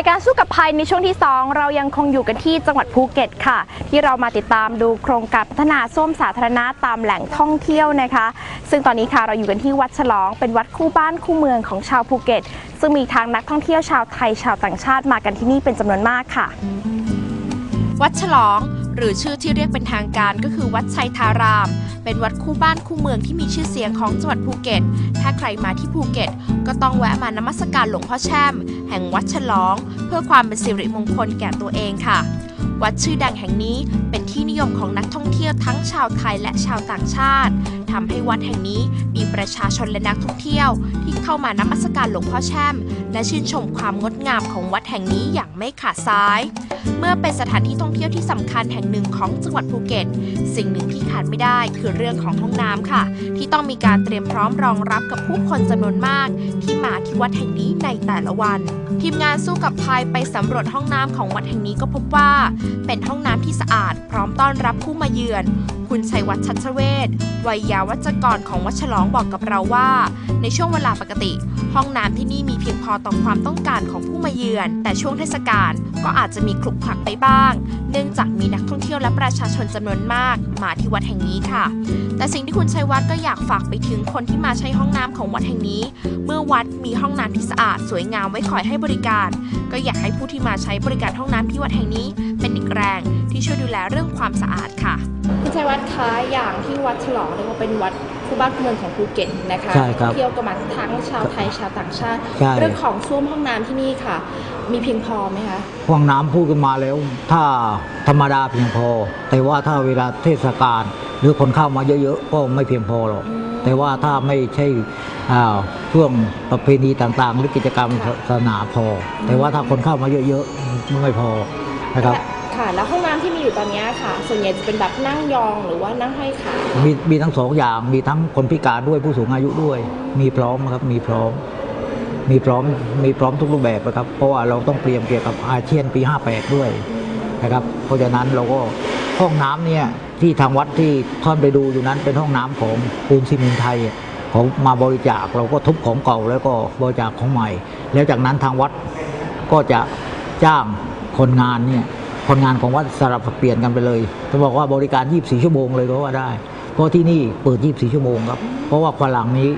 รายการสู้กับภัยในช่วงที่ 2 เรายังคงอยู่กันที่จังหวัดภูเก็ตค่ะ ที่เรามาติดตามดูโครงการพัฒนาส้วมสาธารณะตามแหล่งท่องเที่ยวนะคะ ซึ่งตอนนี้ค่ะเราอยู่กันที่วัดฉลองเป็นวัดคู่บ้านคู่เมืองของชาวภูเก็ต ซึ่งมีทางนักท่องเที่ยวชาวไทยชาวต่างชาติมากันที่นี่เป็นจำนวนมากค่ะ วัดฉลอง หรือชื่อที่เรียกเป็นทางการก็คือวัดชัยทาราม เป็นวัดคู่บ้านคู่เมืองที่มีชื่อเสียงของจังหวัดภูเก็ต ถ้าใครมาที่ภูเก็ต ก็ต้องแวะมานมัสการหลวงพ่อแช่ม แห่งวัดฉลอง เพื่อความเป็นสิริมงคลแก่ตัวเองค่ะ วัดชื่อดังแห่งนี้เป็นที่นิยมของนักท่องเที่ยวทั้งชาวไทยและชาวต่างชาติทำให้วัดแห่งนี้มีประชาชนและนักท่องเที่ยว ที่เข้ามานมัสการหลวงพ่อแช่ม และชื่นชมความงดงามของวัดแห่งนี้อย่างไม่ขาดสาย เมื่อเป็นสถานที่ท่องเที่ยวที่สำคัญแห่งหนึ่งของจังหวัดภูเก็ต สิ่งหนึ่งที่ขาดไม่ได้คือเรื่องของห้องน้ำค่ะ ที่ต้องมีการเตรียมพร้อมรองรับกับผู้คนจำนวนมาก ที่มาที่วัดแห่งนี้ในแต่ละวัน ทีมงานสู้กับภัยไปสำรวจห้องน้ำของวัดแห่งนี้ก็พบว่าเป็นห้องน้ำที่สะอาดพร้อมต้อนรับผู้มาเยือน คุณชัยวัฒน์ชัชเวศวัยยาวัจกรของวัดฉลองบอกกับเราว่า ในช่วงเวลาปกติ ห้องน้ำที่นี่มีเพียงพอต่อความต้องการของผู้มาเยือน แต่ช่วงเทศกาลก็อาจจะมีคลุกคลักไปบ้าง เนื่องจากมีนักท่องเที่ยวและประชาชนจำนวนมาก มาที่วัดแห่งนี้ค่ะ แต่สิ่งที่คุณชัยวัฒน์ก็อยากฝากไปถึงคนที่มาใช้ห้องน้ำของวัดแห่งนี้ เมื่อวัดมีห้องน้ำที่สะอาดสวยงามไว้คอยให้บริการ ก็อยากให้ผู้ที่มาใช้บริการห้องน้ำที่วัดแห่งนี้เป็นอีกแรงที่ช่วยดูแลเรื่องความสะอาดค่ะคุณชัยวัฒน์คะอย่างที่วัดฉลองเรียกว่าเป็นวัดคู่บ้านคู่เมืองของภูเก็ตนะคะใช่ครับเที่ยวก็มาทั้งชาวไทยชาวต่างชาติ ใช่ เรื่องของส้วมห้องน้ำที่นี่ค่ะ มีเพียงพอไหมคะ ห้องน้ำพูดกันมาแล้ว ถ้าธรรมดาเพียงพอ แต่ว่าถ้าเวลาเทศกาลหรือคนเข้ามาเยอะๆ ก็ไม่เพียงพอหรอก อืมแต่ว่าถ้าไม่ใช่อ่าช่วงประเพณีต่างๆ หรือกิจกรรมค่ะ ศาสนาพอ แต่ว่าถ้าคนเข้ามาเยอะๆมันไม่พอ นะครับและค่ะแล้วห้องน้ำที่มีอยู่ตอนนี้ค่ะ ส่วนใหญ่จะเป็นแบบนั่งยองหรือว่านั่งห้อยขามีมีทั้งสองอย่างมีทั้งคนพิการด้วยผู้สูงอายุด้วย มีพร้อมครับมีพร้อม มีพร้อมมีพร้อมทุกรูปแบบนะครับ เพราะว่าเราต้องเตรียมเกี่ยวกับอาเชียนปี 58 ด้วยนะครับ เพราะฉะนั้นเราก็ห้องน้ำเนี่ยที่ทางวัดที่ท่านไปดูอยู่นั้นเป็นห้องน้ำของปูนซีเมนต์ไทยเขามาบริจาคเราก็ทุบของเก่าแล้วก็บริจาคของใหม่ แล้วจากนั้นทางวัดก็จะจ้าง คนงานเนี่ยคนงานของวัดสลับสับเปลี่ยนกันไปเลยจะบอกว่าบริการ 24 ชั่วโมงเลยก็ว่าได้ เพราะที่นี่เปิด 24 ชั่วโมงครับเพราะว่าควาหลังนี้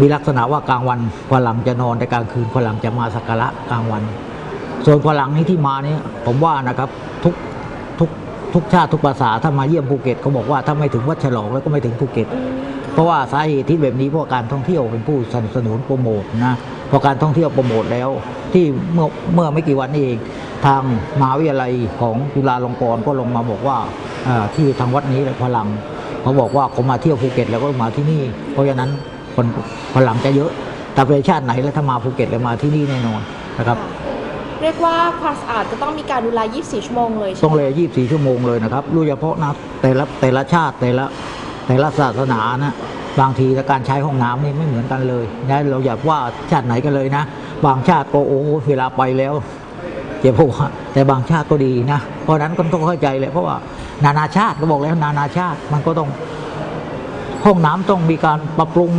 มีลักษณะว่ากลางวันควาหลังจะนอนแต่กลางคืนควาหลังจะมาสักการะกลางวัน ส่วนควาหลังนี้ที่มาเนี่ยผมว่านะครับทุกทุกทุกชาติทุกภาษาถ้ามาเยี่ยมภูเก็ตเขาบอกว่าถ้าไม่ถึงวัดฉลองแล้วก็ไม่ถึงภูเก็ต เพราะว่าสาเหตุที่แบบนี้เพราะการท่องเที่ยวเป็นผู้สนับสนุนโปรโมทนะพอการท่องเที่ยวโปรโมทแล้ว ที่เมื่อเมื่อไม่กี่วันนี้เอง ทางมหาวิทยาลัยของจุฬาลงกรณ์ก็ลงมาบอกว่าที่ทางวัดนี้และพลังเขาบอกว่าเขามาเที่ยวภูเก็ตแล้วก็มาที่นี่ เพราะฉะนั้นคนพลังจะเยอะแต่ประเทศชาติไหนแล้วถ้ามาภูเก็ตแล้วมาที่นี่แน่นอนนะครับเรียกว่าความสะอาดก็ต้องมีการดูแล 24 ชั่วโมงเลยต้องเลย24 ชั่วโมงเลยนะครับโดยเฉพาะนะแต่ละแต่ละชาติแต่ละแต่ละศาสนานะบางทีการใช้ห้องน้ำนี่ไม่เหมือนกันเลยนะเราอย่าว่าชาติไหนกันเลยนะ บางชาติก็โอ้เวลาไปแล้ว เจ็บหัวแต่บางชาติก็ดีนะ เพราะฉะนั้นก็ต้องเข้าใจเลยเพราะว่านานาชาติก็บอกแล้วนานาชาติมันก็ต้องห้องน้ำต้องมีการปรับปรุง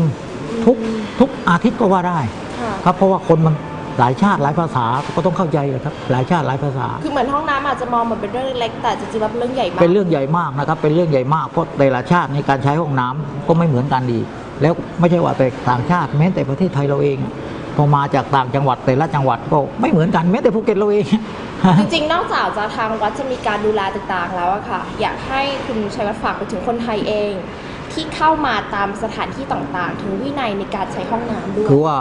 ทุกทุกอาทิตย์ก็ว่าได้ค่ะครับเพราะว่าคนมันหลายชาติหลายภาษาก็ต้องเข้าใจเลยครับ หลายชาติหลายภาษา คือเหมือนห้องน้ำอาจจะมองเหมือนเป็นเรื่องเล็กๆแต่จริงๆแล้วเป็นเรื่องใหญ่มากเป็นเรื่องใหญ่มากนะครับ เป็นเรื่องใหญ่มากเพราะแต่ละชาติในการใช้ห้องน้ำก็ไม่เหมือนกันดี แล้วไม่ใช่ว่าแต่ต่างชาติแม้แต่ประเทศไทยเราเอง พอมาจากต่างจังหวัดแต่ละจังหวัดก็ไม่เหมือนกันแม้แต่ภูเก็ตเราเอง จริงๆ นอกจากจะทางวัดจะมีการดูแลต่างๆแล้วอะค่ะ อยากให้คุณชัยวัฒน์ฝากไปถึงคนไทยเอง ที่เข้ามาตามสถานที่ต่างๆ ถึงวินัยในการใช้ห้องน้ำด้วยคือว่า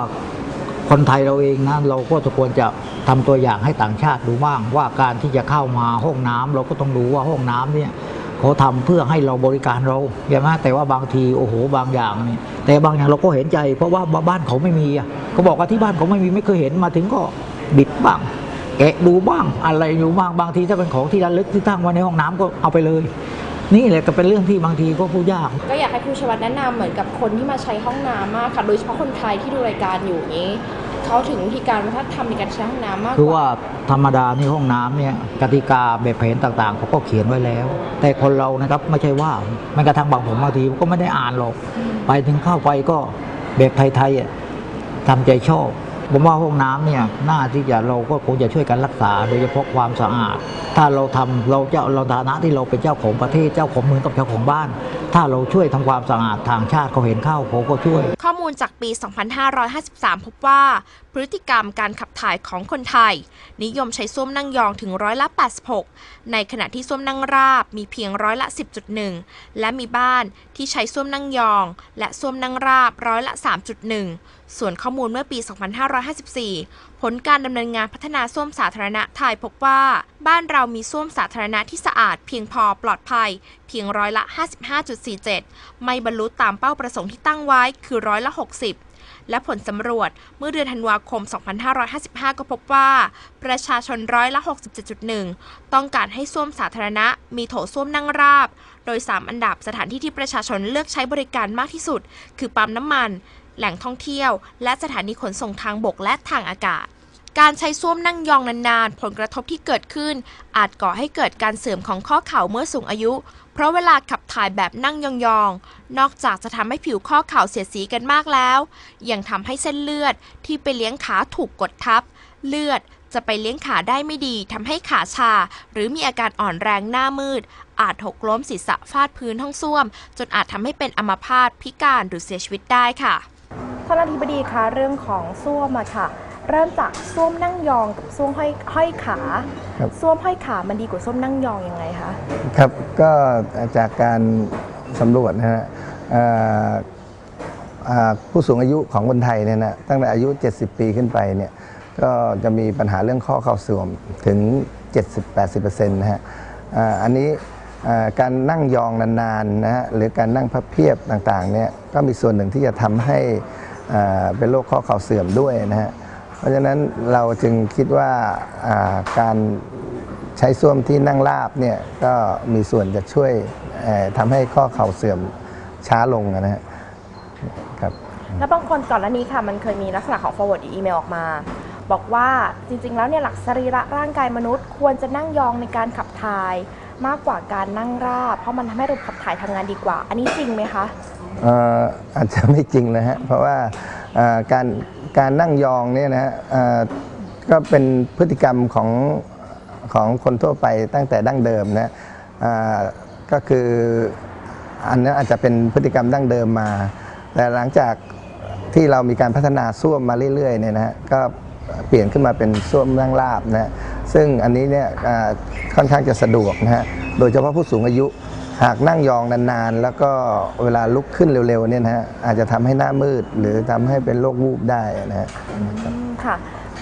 คนไทยเราเองนะเราก็จะควรจะทำตัวอย่างให้ต่างชาติดูบ้าง ว่าการที่จะเข้ามาห้องน้ำเราก็ต้องรู้ว่าห้องน้ำเนี่ยเขาทำเพื่อให้เราบริการเราใช่ไหมแต่ว่าบางทีโอ้โหบางอย่างนี่แต่บางอย่างเราก็เห็นใจ เพราะว่าบ้านเขาไม่มีอะ เขาบอกว่าที่บ้านเขาไม่มีไม่เคยเห็นมาถึงก็บิดบ้างแกะดูบ้างอะไรอยู่บ้างบางทีถ้าเป็นของที่ระลึกที่ตั้งไว้ในห้องน้ำก็เอาไปเลย นี่แหละก็เป็นเรื่องที่บางทีก็พูดยาก ก็อยากให้คุณชัยวัฒน์แนะนำเหมือนกับคนที่มาใช้ห้องน้ำมากค่ะโดยเฉพาะคนไทยที่ดูรายการอยู่นี้เขาถึงวิธีการวัฒนธรรมในการใช้ห้องน้ำมากกคือว่าว่าธรรมดานี่ห้องน้ำเนี่ยกติกาแบบแผนต่างๆเขาก็เขียนไว้แล้ว แต่คนเรานะครับไม่ใช่ว่าแม้กระทั่งบางผมบางทีก็ไม่ได้อ่านหรอก ไปถึงเข้าไปก็แบบไทยๆอะ ทำใจชอบผมว่าห้องน้ำเนี่ยหน่าที่จะเราก็คงจะช่วยกันรักษา โดยเฉพาะความสะอาด ถ้าเราทำเราเจ้าเราฐานะที่เราเป็นเจ้าของประเทศเจ้าของเมืองกับเจ้าของบ้าน ถ้าเราช่วยทำความสะอาดทางชาติเขาเห็นเข้าเขาก็ช่วย ข้อมูลจากปี 2553 พบว่า พฤติกรรมการขับถ่ายของคนไทย นิยมใช้ส้วมนั่งยองถึงร้อยละ 86 ในขณะที่ส้วมนั่งราบมีเพียงร้อยละ 10.1 และมีบ้านที่ใช้ส้วมนั่งยอง และส้วมนั่งราบร้อยละ 3.1 ส่วนข้อมูลเมื่อปี 2554 ผลการดำเนินงานพัฒนาส้วมสาธารณะไทยพบว่า บ้านเรามีส้วมสาธารณะที่สะอาดเพียงพอปลอดภัย เพียงร้อยละ 55.47 ไม่บรรลุตามเป้าประสงค์ที่ตั้งไว้คือร้อยละ 60และผลสำรวจเมื่อเดือนธันวาคม 2555 ก็พบว่า ประชาชนร้อยละ 67.1 ต้องการให้ส้วมสาธารณะ มีโถส้วมนั่งราบ โดย 3 อันดับสถานที่ที่ประชาชนเลือกใช้บริการมากที่สุด คือปั๊มน้ำมัน แหล่งท่องเที่ยว และสถานีขนส่งทางบกและทางอากาศ การใช้ส้วมนั่งยองนานๆ ผลกระทบที่เกิดขึ้น อาจก่อให้เกิดการเสื่อมของข้อเข่าเมื่อสูงอายุ เพราะเวลาขับถ่ายแบบนั่งยองๆ นอกจากจะทำให้ผิวข้อเข่าเสียสีกันมากแล้ว ยังทำให้เส้นเลือดที่ไปเลี้ยงขาถูกกดทับ เลือดจะไปเลี้ยงขาได้ไม่ดีทำให้ขาชา หรือมีอาการอ่อนแรงหน้ามืด อาจหกล้มศีรษะฟาดพื้นห้องส้วม จนอาจทำให้เป็นอัมพาตพิการหรือเสียชีวิตได้ค่ะ ท่านอธิบดีคะเรื่องของส้วมอะค่ะ เริ่มจากส้วมนั่งยองกับส้วมห้อยห้อยขาครับ ส้วมห้อยขามันดีกว่าส้วมนั่งยองยังไงคะครับก็จากการสำรวจนะฮะเอ่ออ่าผู้สูงอายุของคนไทยเนี่ยนะตั้งแต่อายุ 70 ปีขึ้นไปเนี่ยก็จะมีปัญหาเรื่องข้อเข่าเสื่อมถึง 70-80%นะฮะอ่าอันนี้อ่าการนั่งยองนานๆนะฮะหรือการนั่งพับเพียบต่างๆเนี่ยก็มีส่วนหนึ่งที่จะทำให้อ่า เป็นโรคข้อเข่าเสื่อมด้วยนะฮะเพราะฉะนั้นเราจึงคิดว่าการใช้ส้วมที่นั่งราบเนี่ยก็มีส่วนจะช่วยทำให้ข้อเข่าเสื่อมช้าลงนะฮะครับแล้วบางคนก่อนหน้านี้ค่ะมันเคยมีลักษณะของ forward อีเมลออกมา บอกว่าจริง ๆ แล้วเนี่ยหลักสรีระร่างกายมนุษย์ ควรจะนั่งยองในการขับถ่ายมากกว่าการนั่งราบ เพราะมันทำให้ระบบขับถ่ายทำงานดีกว่า อันนี้จริงไหมคะ อาจจะไม่จริงนะฮะเพราะว่าการการนั่งยองเนี่ยนะฮะก็เป็นพฤติกรรมของของคนทั่วไปตั้งแต่ดั้งเดิมนะก็คืออันนั้นอาจจะเป็นพฤติกรรมดั้งเดิมมา แต่หลังจากที่เรามีการพัฒนาส้วมมาเรื่อยๆเนี่ยนะฮะก็เปลี่ยนขึ้นมาเป็นส้วมนั่งราบนะฮะซึ่งอันนี้เนี่ยค่อนข้างจะสะดวกนะฮะโดยเฉพาะผู้สูงอายุ หากนั่งยองนานๆ แล้วก็เวลาลุกขึ้นเร็วๆเนี่ยนะฮะอาจจะทำให้หน้ามืดหรือทำให้เป็นโรควูบได้นะฮะ อืมค่ะ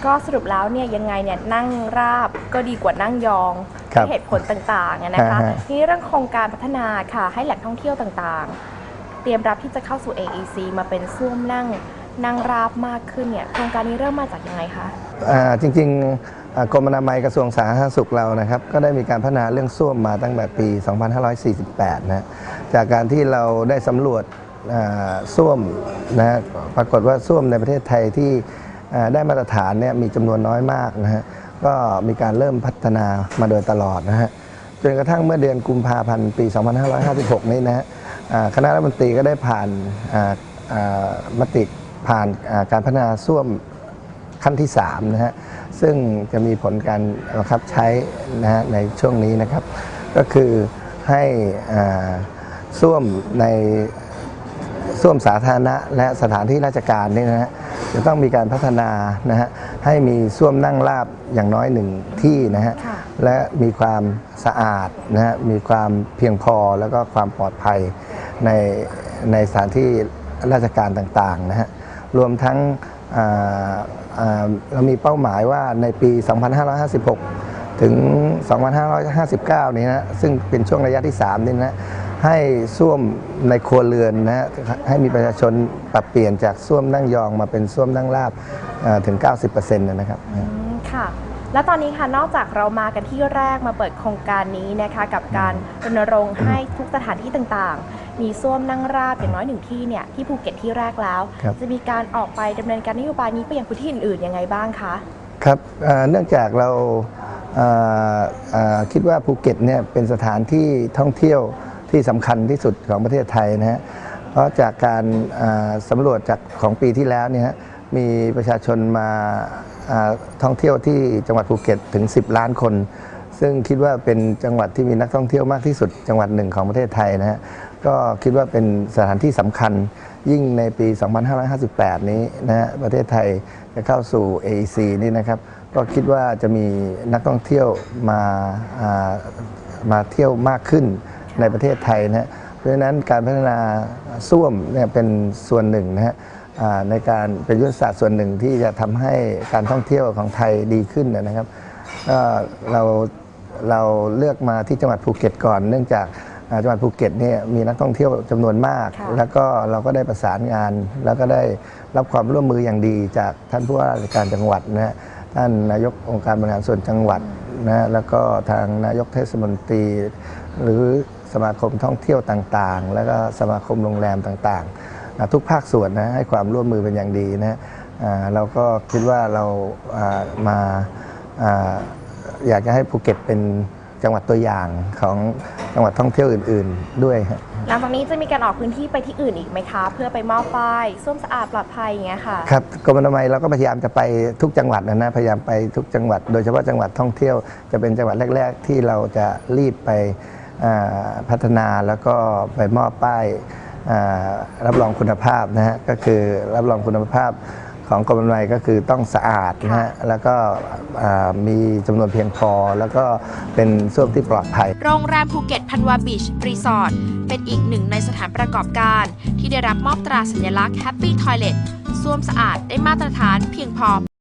ก็สรุปแล้วเนี่ยยังไงเนี่ยนั่งราบก็ดีกว่านั่งยองครับด้วยเหตุผลต่างๆอะนะคะอ่าฮะ ทีนี้เรื่องโครงการพัฒนาค่ะ ให้แหล่งท่องเที่ยวต่างๆ เตรียมรับที่จะเข้าสู่ AEC มาเป็นส้วมนั่งนั่งราบมากขึ้นเนี่ยโครงการนี้เริ่มมาจากยังไงคะ อ่าจริงๆอ่า กรมอนามัยกระทรวงสาธารณสุขเรานะครับ ก็ได้มีการพัฒนาเรื่องส้วมมาตั้งแต่ปี 2548 นะจากการที่เราได้สำรวจส้วมนะปรากฏว่าส้วมในประเทศไทยที่ได้มาตรฐานเนี่ยมีจำนวนน้อยมากนะฮะก็มีการเริ่มพัฒนามาโดยตลอดนะฮะจนกระทั่งเมื่อเดือนกุมภาพันธ์ปี 2556 นี้นะฮะคณะรัฐมนตรีก็ได้ผ่านมติผ่านการพัฒนาส้วมขั้นที่3นะฮะ ซึ่งจะมีผลการบังคับใช้นะฮะในช่วงนี้นะครับ ก็คือให้อ่าส้วมในส้วมสาธารณะและสถานที่ราชการนี่นะฮะจะต้องมีการพัฒนานะฮะให้มีส้วมนั่งราบอย่างน้อยหนึ่งที่นะฮะค่ะและมีความสะอาดนะฮะมีความเพียงพอแล้วก็ความปลอดภัยในในสถานที่ราชการต่างๆนะฮะรวมทั้งอ่าอ่า เรามีเป้าหมายว่าในปี 2556 ถึง 2559 นี้นะซึ่งเป็นช่วงระยะที่ 3 นี่นะให้ส้วมในครัวเรือนนะฮะให้มีประชาชนปรับเปลี่ยนจากส้วมนั่งยองมาเป็นส้วมนั่งราบอ่าถึง 90%นะครับอืมค่ะแล้วตอนนี้ค่ะนอกจากเรามากันที่แรกมาเปิดโครงการนี้นะคะ กับการรณรงค์ให้ทุกสถานที่ต่างๆ มีส้วมนั่งราบอย่างน้อยหนึ่งที่เนี่ยที่ภูเก็ตที่แรกแล้ว ครับ จะมีการออกไปดำเนินการนโยบายนี้ไปยังพื้นที่อื่นๆยังไงบ้างคะ ครับเอ่อเนื่องจากเราเอ่อเอ่อคิดว่าภูเก็ตเนี่ยเป็นสถานที่ท่องเที่ยวที่สำคัญที่สุดของประเทศไทยนะฮะเพราะจากการเอ่อสำรวจจากของปีที่แล้วเนี่ยฮะมีประชาชนมาอ่าท่องเที่ยวที่จังหวัดภูเก็ตถึง 10 ล้านคน ซึ่งคิดว่าเป็นจังหวัดที่มีนักท่องเที่ยวมากที่สุดจังหวัดหนึ่งของประเทศไทยนะฮะ ก็คิดว่าเป็นสถานที่สำคัญยิ่งในปี 2558 นี้นะฮะประเทศไทยจะเข้าสู่ AEC นี่นะครับ ก็คิดว่าจะมีนักท่องเที่ยวมาามาเที่ยวมากขึ้นในประเทศไทยนะฮะเพราะฉะนั้นการพัฒนาส้วมเนี่ยเป็นส่วนหนึ่งนะฮะในการเป็นยุทธศาสตร์ส่วนหนึ่งที่จะทำให้การท่องเที่ยวของไทยดีขึ้นนะครับเราเราเลือกมาที่จังหวัดภูเก็ตก่อน เนื่องจาก จังหวัดภูเก็ตเนี่ยมีนักท่องเที่ยวจำนวนมากค่ะแล้วก็เราก็ได้ประสานงาน แล้วก็ได้รับความร่วมมืออย่างดีจากท่านผู้ว่าราชการจังหวัดนะฮะท่านนายกองค์การบริหารส่วนจังหวัดนะฮะแล้วก็ทางนายกเทศมนตรี หรือสมาคมท่องเที่ยวต่างๆ แล้วก็สมาคมโรงแรมต่างๆอ่าทุกภาคส่วนนะให้ความร่วมมือเป็นอย่างดีนะฮะอ่าเราก็คิดว่าเราอ่ามาอ่าอยากจะให้ภูเก็ตเป็น จังหวัดตัวอย่างของจังหวัดท่องเที่ยวอื่น ๆ ด้วยฮะหลังจากนี้จะมีการออกพื้นที่ไปที่อื่นอีกไหมคะ เพื่อไปมอบป้ายส้วมสะอาดปลอดภัยอย่างเงี้ยค่ะ ครับกรมอนามัยเราก็พยายามจะไปทุกจังหวัดนะนะพยายามไปทุกจังหวัด โดยเฉพาะจังหวัดท่องเที่ยวจะเป็นจังหวัดแรก ๆ ที่เราจะรีบไปอ่าพัฒนาแล้วก็ไปมอบป้ายอ่ารับรองคุณภาพนะฮะก็คือรับรองคุณภาพ ของกรมอนามัยก็คือต้องสะอาดนะฮะแล้วก็อ่ามีจำนวนเพียงพอ แล้วก็เป็นส้วมที่ปลอดภัย โรงแรมภูเก็ตพันวาบีชรีสอร์ทเป็นอีกหนึ่งในสถานประกอบการ ที่ได้รับมอบตราสัญลักษณ์ Happy Toilet ส้วมสะอาดได้มาตรฐานเพียงพอ